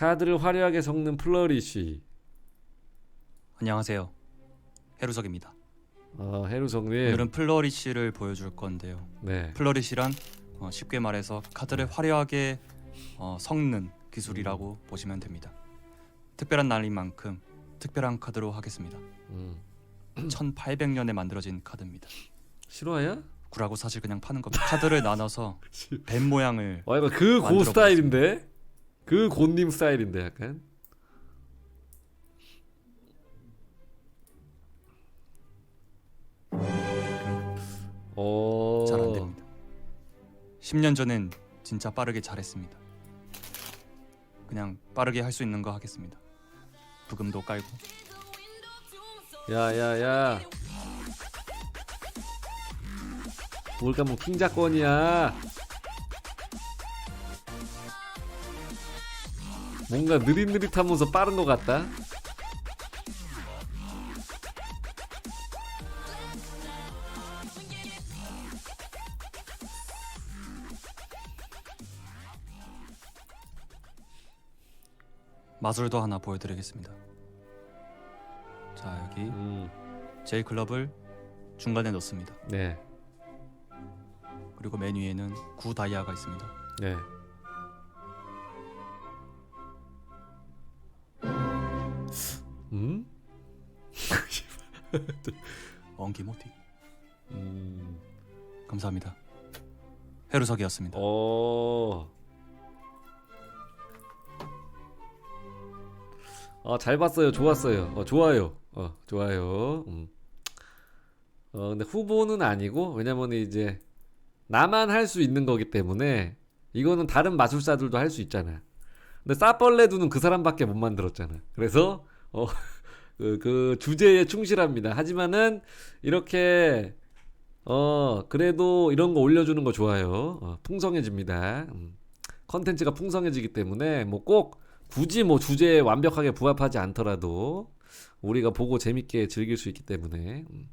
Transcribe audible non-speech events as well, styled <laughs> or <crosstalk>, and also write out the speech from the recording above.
카드를 화려하게 섞는 플러리쉬. 안녕하세요. 해루석입니다. 어, 해루성님. 오늘은 플러리시를 보여줄 건데요. 네. 플러리시란 어, 쉽게 말해서 카드를 화려하게 어, 섞는 기술이라고 보시면 됩니다. 특별한 날인 만큼 특별한 카드로 하겠습니다. 음. <clears throat> 1800년에 만들어진 카드입니다. 실화야? 구라고 사실 그냥 파는 겁니다. 카드를 <laughs> 나눠서 뱀 모양을 와 이거 그 고 만들어 스타일인데? 그 고님 스타일인데 약간. 오. 잘안 됩니다. 10년 전엔 진짜 빠르게 잘했습니다. 그냥 빠르게 할 수 있는 거 하겠습니다. 부금도 깔고 야야야. 뭘까 뭐 킹작권이야. 뭔가 느릿느릿하면서 빠른 것 같다. 마술도 하나 보여드리겠습니다. 자 여기 음, 제이 클럽을 중간에 넣습니다. 네, 그리고 맨 위에는 구 다이아가 있습니다. 네. 음? <laughs> 엉기모티 음. 감사합니다. 해루석이었습니다. 어. 아, 잘 봤어요. 좋았어요. 어, 좋아요. 어, 좋아요. 음. 어, 근데 후보는 아니고, 왜냐면 이제, 나만 할 수 있는 거기 때문에, 이거는 다른 마술사들도 할 수 있잖아. 근데 싸벌레두는 그 사람밖에 못 만들었잖아. 그래서, 어, <laughs> 그, 그 주제에 충실합니다. 하지만은, 이렇게, 어, 그래도 이런 거 올려주는 거 좋아요. 어, 풍성해집니다. 음. 컨텐츠가 풍성해지기 때문에 뭐 꼭 굳이 뭐 주제에 완벽하게 부합하지 않더라도 우리가 보고 재밌게 즐길 수 있기 때문에 음.